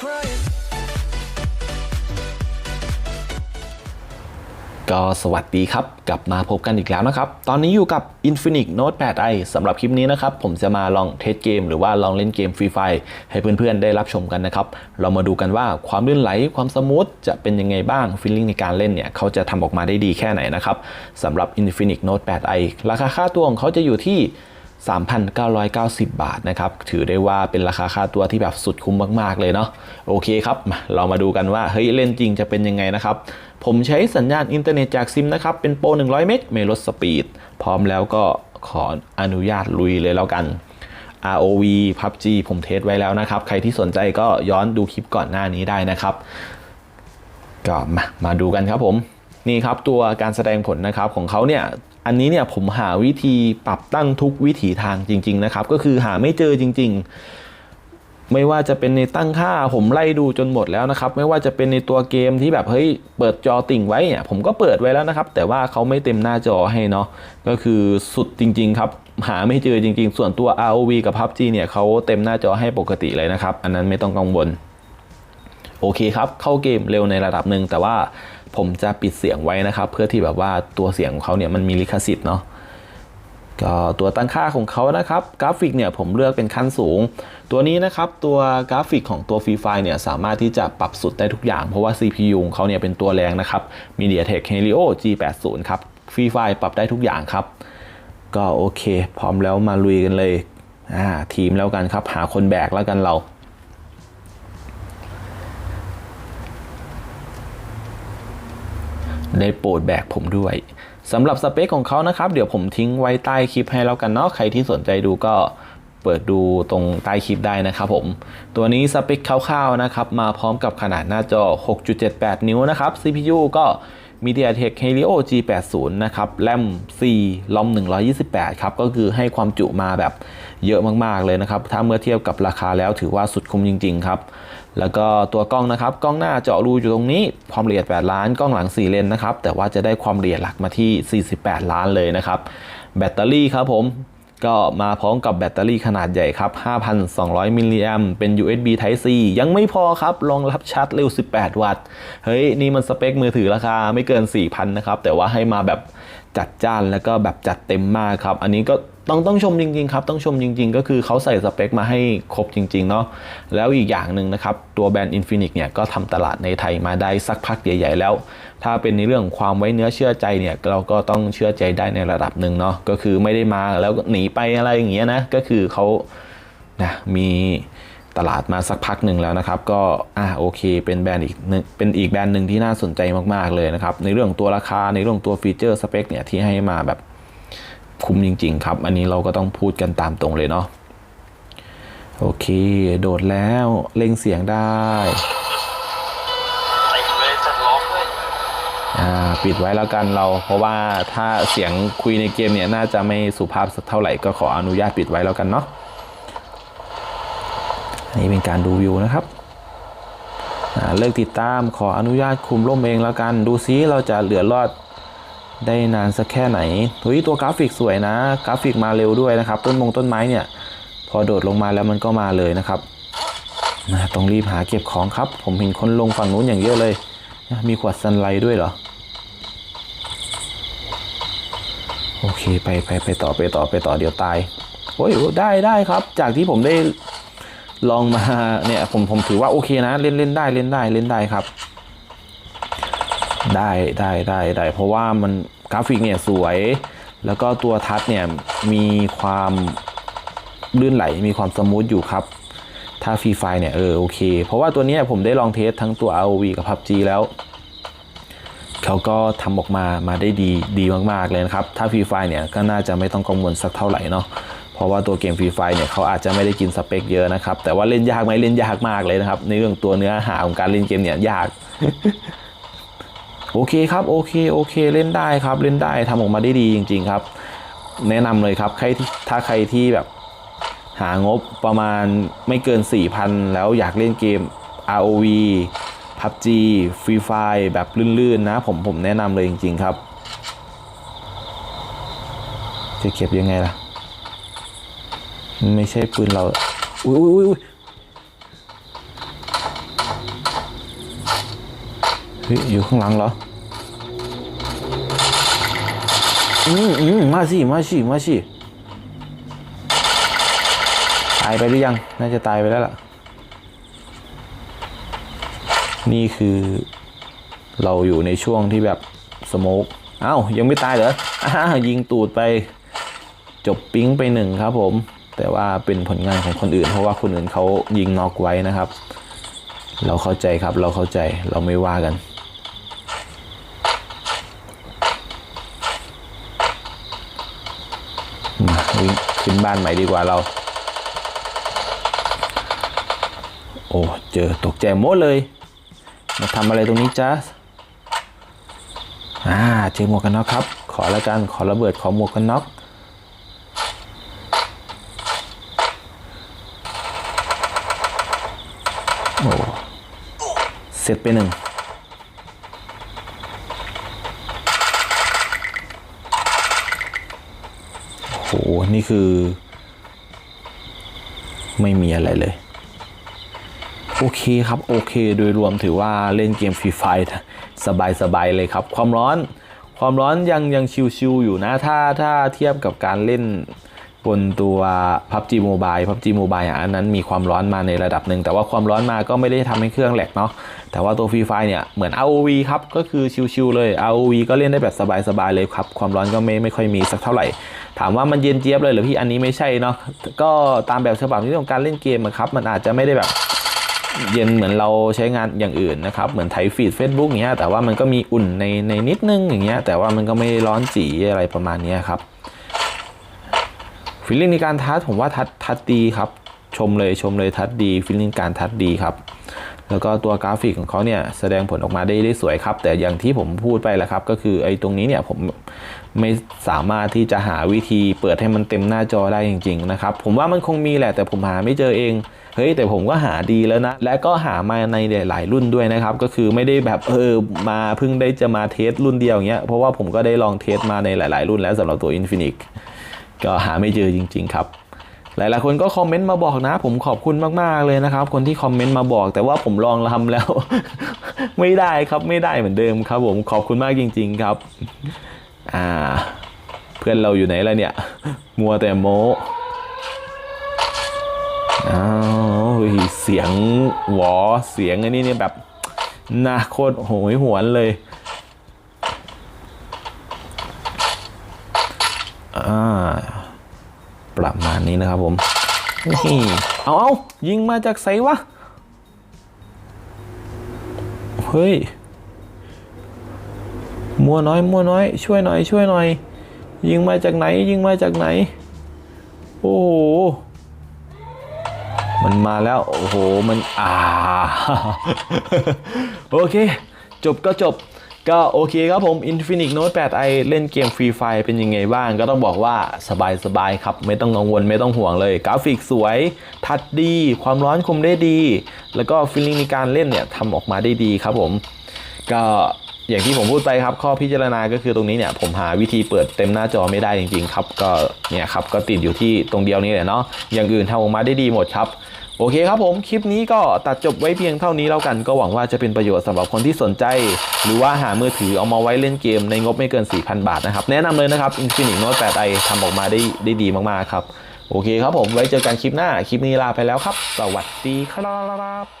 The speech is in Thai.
crying. ก็สวัสดีครับ กลับมาพบกันอีกแล้วนะครับ ตอนนี้อยู่กับ Infinix Note 8i สำหรับคลิปนี้นะครับ ผมจะมาลองเทสเกม หรือว่าลองเล่นเกมฟรีไฟให้เพื่อนๆ ได้รับชมกันนะครับ เรามาดูกันว่าความลื่นไหลความสมูทจะเป็นยังไงบ้างฟีลลิ่งในการเล่นเนี่ย เขาจะทำออกมาได้ดีแค่ไหนนะครับสำหรับ Infinix Note 8i ราคาค่าตัวของเขาจะอยู่ที่ 3,990 บาทนะครับ ถือได้ว่าเป็นราคาค่าตัวที่แบบสุดคุ้มมาก ๆ เลยเนาะโอเคครับ เรามาดูกันว่า เฮ้ย เล่นจริงจะเป็นยังไงนะครับ ผมใช้สัญญาณอินเทอร์เน็ตจากซิมนะครับ เป็นโปร 100 เมกไม่ลดสปีด พร้อมแล้วก็ขออนุญาตลุยเลยแล้วกัน ROV PUBG ผมเทสไว้แล้วนะครับ ใครที่สนใจก็ย้อนดูคลิปก่อนหน้านี้ได้นะครับ ก็มามาดูกันครับผมนี่ครับตัวการแสดงผลนะครับของเขาเนี่ย อันนี้เนี่ยผมหาวิธีปรับตั้งทุกวิถีทางจริง ๆ นะครับ ก็คือหาไม่เจอจริง ๆไม่ว่าจะเป็นในตั้งค่าผมไล่ดูจนหมดแล้วนะครับ ไม่ว่าจะเป็นในตัวเกมที่แบบเฮ้ยเปิดจอติ่งไว้เนี่ยผมก็เปิดไว้แล้วนะครับ แต่ว่าเขาไม่เต็มหน้าจอให้เนาะก็คือสุดจริง ๆ ครับ หาไม่เจอจริง ๆ ส่วนตัว ROV กับ PUBG เนี่ยเขาเต็มหน้าจอให้ปกติเลยนะครับ อันนั้นไม่ต้องกังวล โอเคครับเข้าเกมเร็วในระดับหนึ่งแต่ว่าผมจะปิดเสียงไว้นะครับ เพื่อที่แบบว่าตัวเสียงของเขาเนี่ยมันมีลิขสิทธิ์เนาะก็ตัวตั้งค่าของเขานะครับ กราฟิกเนี่ยผมเลือกเป็นขั้นสูง ตัวนี้นะครับตัวกราฟิกของตัวฟรีไฟเนี่ยสามารถที่จะปรับสุดได้ทุกอย่าง เพราะว่า CPU ของเขาเนี่ยเป็นตัวแรงนะครับ MediaTek Helio G80 ครับฟรีไฟปรับได้ทุกอย่างครับ ก็โอเค พร้อมแล้วมาลุยกันเลยอ่าทีมแล้วกันครับ หาคนแบกแล้วกันเรา ได้โปรดแบกผมด้วยสำหรับสเปคของเขานะครับ เดี๋ยวผมทิ้งไว้ใต้คลิปให้แล้วกันเนาะใครที่สนใจดูก็เปิดดูตรงใต้คลิปได้นะครับผม ตัวนี้สเปคคร่าวๆนะครับ มาพร้อมกับขนาดหน้าจอ 6.78 นิ้วนะครับ CPU ก็ MediaTek Helio G80 นะครับแรม4 LOM 128 ครับ ก็คือให้ความจุมาแบบเยอะมากๆเลยนะครับ ถ้าเมื่อเทียบกับราคาแล้วถือว่าสุดคุ้มจริง ๆ ครับ แล้วก็ตัวกล้องนะครับ กล้องหน้าเจาะรูอยู่ตรงนี้ ความละเอียด 8 ล้าน กล้องหลัง 4 เลนนะครับ แต่ว่าจะได้ความละเอียดหลักมาที่ 48 ล้านเลยนะครับ แบตเตอรี่ครับผม ก็มาพร้อมกับแบตเตอรี่ขนาดใหญ่ครับ 5,200 มิลลิแอมเป็น USB Type C ยังไม่พอครับ รองรับชาร์จเร็ว 18 วัตต์ เฮ้ย นี่มันสเปคมือถือราคาไม่เกิน 4,000 นะครับ แต่ว่าให้มาแบบจัดจ้านแล้วก็แบบจัดเต็มมากครับ อันนี้ก็ ต้องต้องชมจริงๆครับต้องชมจริง ๆ ก็คือเขาใส่สเปคมาให้ครบจริงๆเนาะแล้วอีกอย่างหนึ่งนะครับ ตัวแบรนด์ Infinix เนี่ยก็ทำตลาดในไทยมาได้สักพักใหญ่ๆแล้ว ถ้าเป็นในเรื่องความไว้เนื้อเชื่อใจเนี่ยเราก็ต้องเชื่อใจได้ในระดับหนึ่งเนาะก็คือไม่ได้มาแล้วหนีไปอะไรอย่างเงี้ยนะก็คือเขานะมีตลาดมาสักพักหนึ่งแล้วนะครับ ก็อ่าโอเค เป็นแบรนด์อีกนึงเป็นอีกแบรนด์หนึ่งที่น่าสนใจมากๆเลยนะครับ ในเรื่องตัวราคาในเรื่องตัวฟีเจอร์สเปคเนี่ยที่ให้มาแบบ คุ้มจริง ๆ ครับ อันนี้เราก็ต้องพูดกันตามตรงเลยเนาะโอเค โดดแล้วเล่งเสียงได้ปิดไว้แล้วกันเรา เพราะว่าถ้าเสียงคุยในเกมเนี่ยน่าจะไม่สุภาพสักเท่าไหร่ก็ขออนุญาตปิดไว้แล้วกันเนาะอันนี่เป็นการดูวิวนะครับเลิกติดตามขออนุญาตคุมร่มเองแล้วกัน ดูซิเราจะเหลือรอด ได้นานสักแค่ไหนเฮ้ยตัวกราฟิกสวยนะ กราฟิกมาเร็วด้วยนะครับ ต้นมงต้นไม้เนี่ย พอโดดลงมาแล้วมันก็มาเลยนะครับนะต้องรีบหาเก็บของครับ ผมเห็นคนลงฝั่งนู้นอย่างเยอะเลยนะมีขวดซันไลด้วยเหรอ โอเคไปไปไปต่อไปต่อไปต่อเดี๋ยวตาย โอ้ยได้ได้ครับ จากที่ผมได้ลองมาเนี่ยผมผมถือว่าโอเคนะ เล่นเล่นได้เล่นได้เล่นได้ครับ ได้ได้ได้ได้เพราะว่ามันกราฟิกเนี่ยสวย แล้วก็ตัวทัชเนี่ยมีความลื่นไหลมีความสมูทอยู่ครับ ถ้าฟรีไฟเนี่ยเออโอเค เพราะว่าตัวนี้ผมได้ลองเทสทั้งตัว ROV กับ PUBG แล้วเขาก็ทำออกมามาได้ดีดีมากๆเลยนะครับ ถ้าฟรีไฟเนี่ยก็น่าจะไม่ต้องกังวลสักเท่าไหร่เนาะเพราะว่าตัวเกมฟรีไฟเนี่ยเขาอาจจะไม่ได้กินสเปคเยอะนะครับ แต่ว่าเล่นยากไหมเล่นยากมากเลยนะครับ ในเรื่องตัวเนื้อหาของการเล่นเกมเนี่ยยาก โอเคครับโอเคโอเค เล่นได้ครับเล่นได้ทำออกมาได้ดีจริง ๆครับ แนะนำเลยครับใครที่ถ้าใครที่แบบหางบประมาณไม่เกิน 4,000 แล้วอยากเล่นเกม ROV PUBG Free Fire แบบลื่นๆนะ ผมผมแนะนำเลยจริง ๆ ครับ จะเก็บยังไงล่ะ ไม่ใช่ปืนเรา อุ้ยอุ้ยอุ้ย เฮ้ย อยู่ข้างหลังเหรอ อืมอืมมาสิ มาสิ มาสิ ตายไปหรือยัง น่าจะตายไปแล้วล่ะ นี่คือ เราอยู่ในช่วงที่แบบสโมกเอ้ายังไม่ตายเหรออ้าวยิงตูดไป จบปิ๊งไปหนึ่งครับผม แต่ว่าเป็นผลงานของคนอื่น เพราะว่าคนอื่นเขายิงน็อกไว้นะครับ เราเข้าใจครับ เราเข้าใจ เราไม่ว่ากัน มาวิ่ง ขึ้นบ้านใหม่ดีกว่าเรา โอ้เจอตกใจหมดเลย มาทำอะไรตรงนี้จ๊ะอ่าเจอหมวกกันน็อกครับ ขอละกันขอระเบิดขอหมวกกันน็อกโอ้เสร็จไปหนึ่ง โห นี่คือ ไม่มีอะไรเลย โอเคครับ โอเค โดยรวมถือว่าเล่นเกมฟรีไฟสบายสบายเลยครับ ความร้อน ความร้อนยังยังชิวๆอยู่นะ ถ้าถ้าเทียบกับการเล่นบนตัว PUBG Mobile PUBG Mobile อันนั้นมีความร้อนมาในระดับหนึ่ง แต่ว่าความร้อนมาก็ไม่ได้ทำให้เครื่องแหลกเนาะ แต่ว่าตัวฟรีไฟเนี่ย เหมือน ROV ครับ ก็คือชิวๆเลย ROV ก็เล่นได้แบบสบายๆเลยครับ ความร้อนก็ไม่ไม่ค่อยมีสักเท่าไหร่ ถามว่ามันเย็นเจี๊ยบเลยหรือพี่อันนี้ไม่ใช่เนาะก็ตามแบบฉบับที่ของการเล่นเกมอะครับ มันอาจจะไม่ได้แบบเย็นเหมือนเราใช้งานอย่างอื่นนะครับเหมือนไถฟีด Facebook อย่างเงี้ยแต่ว่ามันก็มีอุ่นในในนิดนึงอย่างเงี้ยแต่ว่ามันก็ไม่ร้อนจีอะไรประมาณนี้ครับฟีลลิ่งในการทัดผมว่าทัดทัดดีครับ ชมเลยชมเลยทัดดีฟีลลิ่งการทัดดีครับ แล้วก็ตัวกราฟิกของเขาเนี่ยแสดงผลออกมาได้ได้สวยครับ แต่อย่างที่ผมพูดไปแหละครับ ก็คือไอ้ตรงนี้เนี่ยผมไม่สามารถที่จะหาวิธีเปิดให้มันเต็มหน้าจอได้จริง ๆ นะครับ ผมว่ามันคงมีแหละแต่ผมหาไม่เจอเองเฮ้ยแต่ผมก็หาดีแล้วนะ และก็หามาในหลายรุ่นด้วยนะครับ ก็คือไม่ได้แบบเออมาเพิ่งได้จะมาเทสรุ่นเดียวเงี้ยเพราะว่าผมก็ได้ลองเทสมาในหลาย ๆ รุ่นแล้วสำหรับตัว Infinix ก็หาไม่เจอจริง ๆ ครับ หลายๆคนก็คอมเมนต์มาบอกนะ ผมขอบคุณมากๆเลยนะครับ คนที่คอมเมนต์มาบอก แต่ว่าผมลองทำแล้ว ไม่ได้ครับไม่ได้เหมือนเดิมครับ ผมขอบคุณมากจริง ๆครับ อ่า เพื่อนเราอยู่ไหนล่ะเนี่ย มัวแต่โมอ้าวเฮ้ยเสียงหวอเสียงอันนี้เนี่ยแบบน่าโคตรโหยหวนเลยอ่า ประมาณนี้นะครับผมนี่เอาเอายิงมาจากไสวะ เฮ้ย มัวน้อยมัวน้อย ช่วยหน่อย ช่วยหน่อย ยิงมาจากไหน ยิงมาจากไหน โอ้โห มันมาแล้ว โอ้โห มันอ่า โอเค จบก็จบ ก็โอเคครับผม Infinix Note 8i เล่นเกม Free Fire เป็นยังไงบ้าง ก็ต้องบอกว่าสบายๆครับ ไม่ต้องกังวลไม่ต้องห่วงเลย กราฟิกสวย ทัดดี ความร้อนคุมได้ดี แล้วก็ฟีลลิ่งในการเล่นเนี่ยทำออกมาได้ดีครับผม ก็อย่างที่ผมพูดไปครับ ข้อพิจารณาก็คือตรงนี้เนี่ย ผมหาวิธีเปิดเต็มหน้าจอไม่ได้จริงๆครับ ก็เนี่ยครับก็ติดอยู่ที่ตรงเดียวนี้แหละเนาะอย่างอื่นทำออกมาได้ดีหมดครับ โอเคครับผมคลิปนี้ก็ตัดจบไว้เพียงเท่านี้แล้วกันก็หวังว่าจะเป็นประโยชน์สำหรับคนที่สนใจ หรือว่าหามือถือเอามาไว้เล่นเกมในงบไม่เกิน 4,000 บาทนะครับ แนะนำเลยนะครับ Infinix Note 8i ทำออกมาได้ได้ดีมากๆครับ โอเคครับผมไว้เจอกันคลิปหน้า คลิปนี้ลาไปแล้วครับ สวัสดีครับ